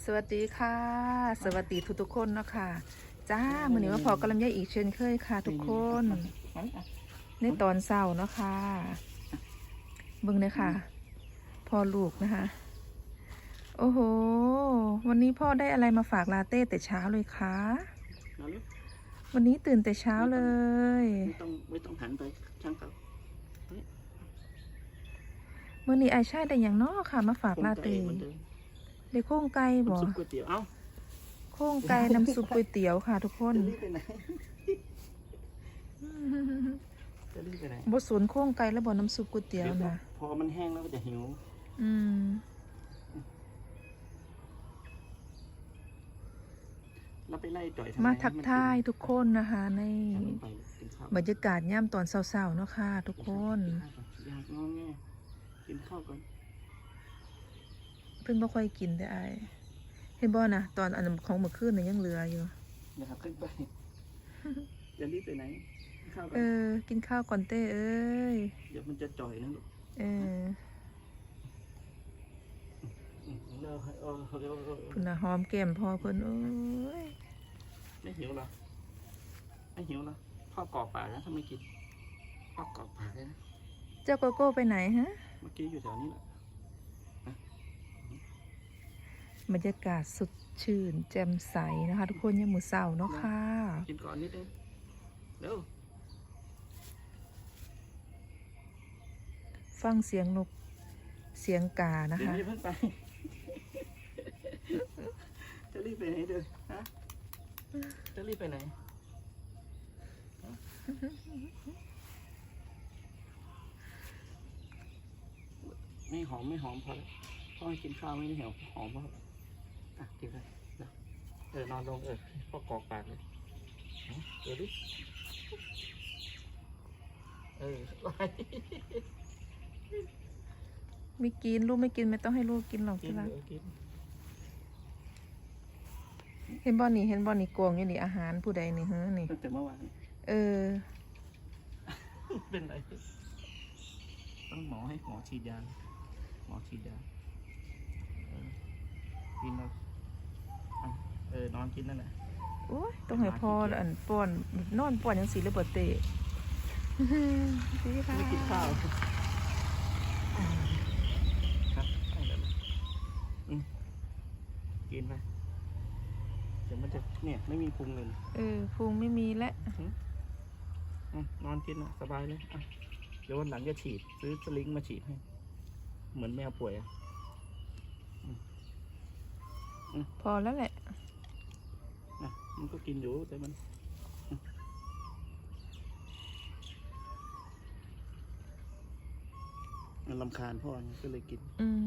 สวัสดีค่ะ สวัสดีทุกทุกๆคนเนาะค่ะ จ้ามือนี้ว่าพอกำลังยายอีกเช่นเคยค่ะ ทุกคนในตอนเศร้าเนาะค่ะเบิ่งเลยค่ะพ่อลูกนะคะ โอ้โห วันนี้พ่อได้อะไรมาฝากลาเต้แต่เช้าเลยคะนอนลูกวันนี้ตื่นแต่เช้าเลย ไม่ต้องไม่ต้องหันไปช่างเขามื่อนี้ไอายชายได้อย่างน้อค่ะ มาฝากลาเต้เหมือนเดิม ได้โค้งไก่บ่ซุปก๋วยเตี๋ยวเอ้าโค้งไก่น้ำซุปก๋วยเตี๋ยวค่ะ ทุกคนจะรีบไปไหนจะรีบไปไหนบ่สวนโค้งไก่แล้วบ่น้ำซุปก๋วยเตี๋ยวดี๋นะพอมันแห้งแล้วก็จะหิว อืมเราไปไล่จ่อยทำไมมาทักทายทุกคนนะคะในให้มันไปกินข้าวบรรยากาศย่ำตอนเช้าๆเนาะค่ะ ทุกคนอยากงอแงกินข้าวก่อน เพิ่นบ่ค่อยกินแต่อายเห็นบ่นะตอนอันของเมื่อคืนน่ะยังเหลืออยู่อย่าขับขึ้นไปจะรีบไปไหนกินข้าวก่อเอนอกินข้าวก่อนเต้เอ้ยเดี๋ยวมันจะจ่อยนะลูกเอออืมเร็วเออเร็วเร็วเร็วเพิ่นน่ะหอมแก้มพ่อเพิ่นโอ้ยไม่หิวเหรอไม่หิวเหรอพ่อกรอกปากนะถ้าไม่กินพ่อกรอกปากเลยนะเจ้าโกโก้ไปไหนฮะ เมื่อกี้อยู่แถวนี้แหละ บรรยากาศสดชื่น แจ่มใสนะคะ ทุกคนยามมื้อเช้าเนาะค่ะ กินก่อนนิดนึงเร็วฟังเสียงนกเสียงกานะเดี๋ยวคะนี้เพิ่งไป จะรีบไปไหนเด้อฮะจะรีบไปไหนฮะไม่หอมไม่หอมพอแล้วพ่อให้กินข้าวไม่ได้เหรอหอมพอแล้ว อะกินไปเดี๋ยวเออนอนลงเออพ่อกรอกปากเลยเอาเดี๋ยวดิเออไม่กินลูกไม่กินไม่ต้องให้ลูกกินหรอกกิที่นรักเออกินเห็นบ่นี่เห็นบ่นี่กวงอยู่นี่อาหารผู้ใดนี่ฮะนี่ ตั้งแต่เมื่อวาน เออ เป็นไรต้องหมอให้หมอฉีดยาหมอฉีดยาเออกินแล้วอะเออนอนกินนั่นแหละโอ้ยต้องให้พ่ออันป้อนนอนป้อนจังสีเลยบ่เตะดีค่ะไม่กินข้าวครับให้แล้วนะอืมกินไปเดี๋ยวมันจะเนี่ยไม่มีพุงเลยเออพุงไม่มีและอะนอนกินนะสบายเลยอะเดี๋ยววันหลังจะฉีด ซื้อสลิงมาฉีดให้ เหมือนแมวป่วยอะพอแล้วแหละนะ มันก็กินอยู่แต่มันมันลำคาญพ่อไงก็เลยกินอืม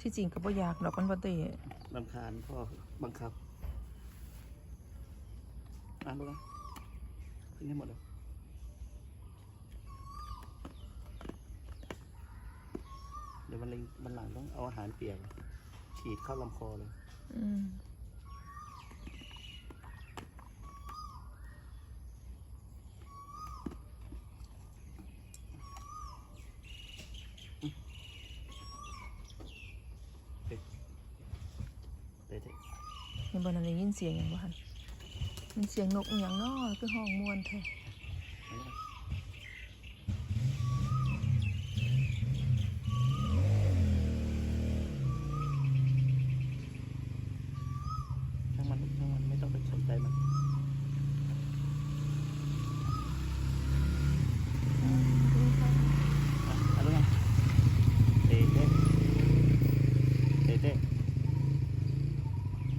ที่จริงก็บ่อยากดอกมันบ่เตะลำคาญพ่อบังคับอ่านดูนะขึ้นให้หมดเลยเดี๋ยววันหลังวันหลังต้องเอาอาหารเปียกฉีดเข้าลำคอเลย อืม เดี๋ยวเถอะเห็นบ่นั่นได้ยินเสียงหยังบ่หันมันเสียงนกอหย่างน้อคือห้องม่วนแท้ เอาไว้ก่อนช่างมันช่างมันไม่ต้องไปสนใจมัน อะเอาลูกมาเต้เต้เต้เต้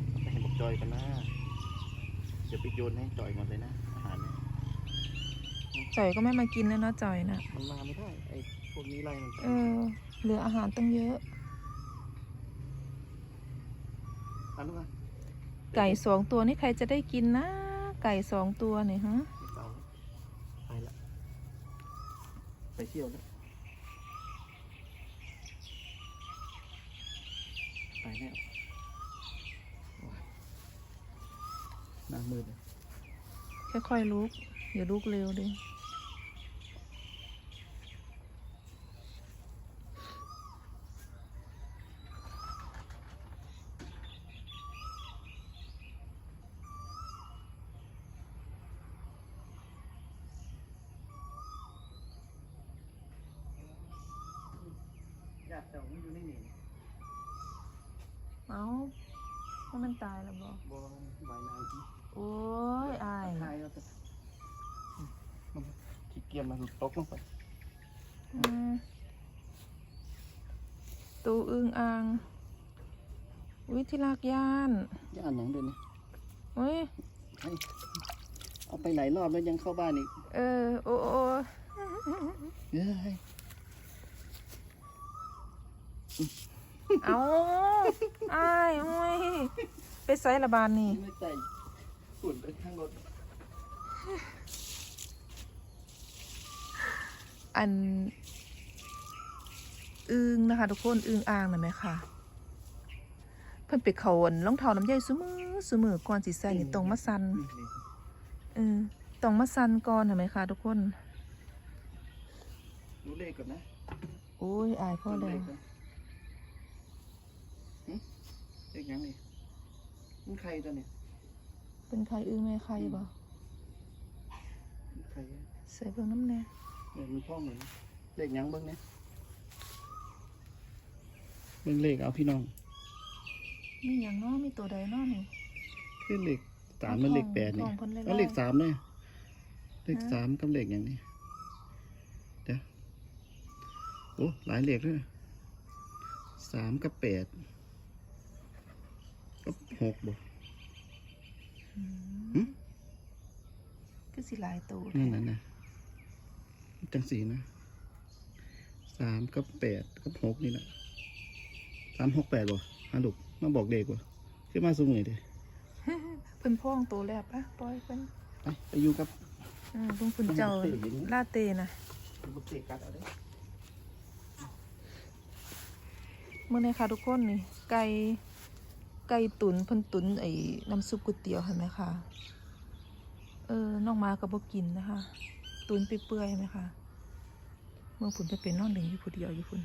เอาไปให้บอก จอยกันนะเดี๋ยวไปโยนให้จอยหมดเลยนะอาหารเนี่ยจ่อยก็ไม่มากินแล้วเนาะจ่อยน่ะมันมาไม่ได้ไอ้พวกนี้ไล่มันไปเออ เหลืออาหารตั้งเยอะเอาลูกมาไก่สองตัวนี่ใครจะได้กินนะ ไก่สองตัวเนี่ยฮะไม่เป่าไปละไปเที่ยวแล้วไปแล้ นะมืดค่อยๆลุกอย่าลุกเร็วดิอยากแต่มอยู่ในนี้เอา ว่ามันตายแล้วบ่บ่ใบนางที่โอ้ยอายทายแล้วก็มันขี้เกียจมาตกลงไปอืมตูอึงอ่างวิธีลากย่านย่านหนังเดินนี่เฮ้ยให้เอาไปหลายรอบแล้วยังเข้าบ้านอีก เออ โอ้โอ้เฮ้ย เอาอายโอ้ยไปไซระบานนี่ไม่ใจฝุ่นไปข้างรถอันอึงนะคะ ทุกคนอึงอ่างน่ะไหมคะเพิ่นไปเขาอันรองเท้าน้ำใยซุมือซุมือก่อนสิใส่นี่ต้องมาสันเออต้องมาสันก่อนเห็นไหมคะทุกคนรู้เลขก่อนนะ โอ้ยอายพ่อรู้แล้เลว ขก่อนหึ เลขยังนี่มันใครตัวเนี่ยเป็นใครอึงแม่ใครบ่มันใครอะใส่เบิ่งน้ำแน่เออมันพ่อเหมือนเลขยังเบิ้งเนี่ยเบิ้งเลขเอาพี่น้องมีอย่างเน้อมีตัวใดเน้อนี่ คือเลขสามมันเลขแปดนี่ของเพิ่นเลยเอาเลขสามเลยเลขสามกับเลขอย่างนี้เดี๋ยวโอ้หลายเลขด้วยสามกับแปด กับหกบ่อืมหึคือสิหลายตัวนั่นน่ะนะจังสีนะสามกับแปดกับหกนี่แหละสามหกแปดบ่ฮะลูกมาบอกเด็กบ่ขึ้นมาสูงหน่อยดิเพิ่นพ่องตัวแลบปะปล่อยเพิ่นไปไปอยู่กับอืมเพิ่นคุณเจ้าเพิ่นเห็นลาเตนะบุกเด็กกัดเอาได้เมื่อไหร่ค่ะทุกคนนี่ไก่ ไก่ตุนเพิ่นตุนไอ้น้ำซุปก๋วยเตี๋ยวเห็นไหมคะเออน้องมาก็บ่กินนะคะ ตุนไปเปื่อยๆเห็นไหมคะเมื่อผุนไปเป็นน้อนเล่นอยู่ผู้เดียวอยู่พุ่น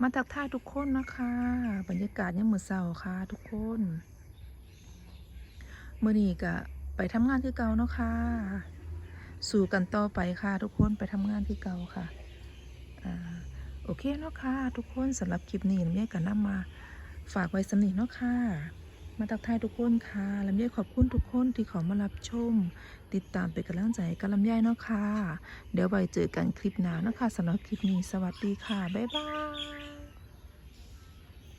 มาทักทายทุกคนนะคะ บรรยากาศยังมือเศร้าค่ะ ทุกคนเมื่อนี้ก็ไปทำงานคือเก่าเนาะค่ะ สู่กันต่อไปค่ะ ทุกคนไปทำงานคือเก่าค่ะอ่า โอเคเนาะค่ะ ทุกคนสำหรับคลิปนี้ลำไยกันนำมาฝากไว้สำนีเนาะค่ะ มาตักทายทุกคนค่ะลำไยขอบคุณทุกคนที่ขอมารับชม ติดตามเป็นกำลังใจกับลำไยเนาะค่ะ เดี๋ยวไว้เจอกันคลิปหน้าเนาะค่ะสำหรับคลิปนี้สวัสดีค่ะ บ๊ายบาย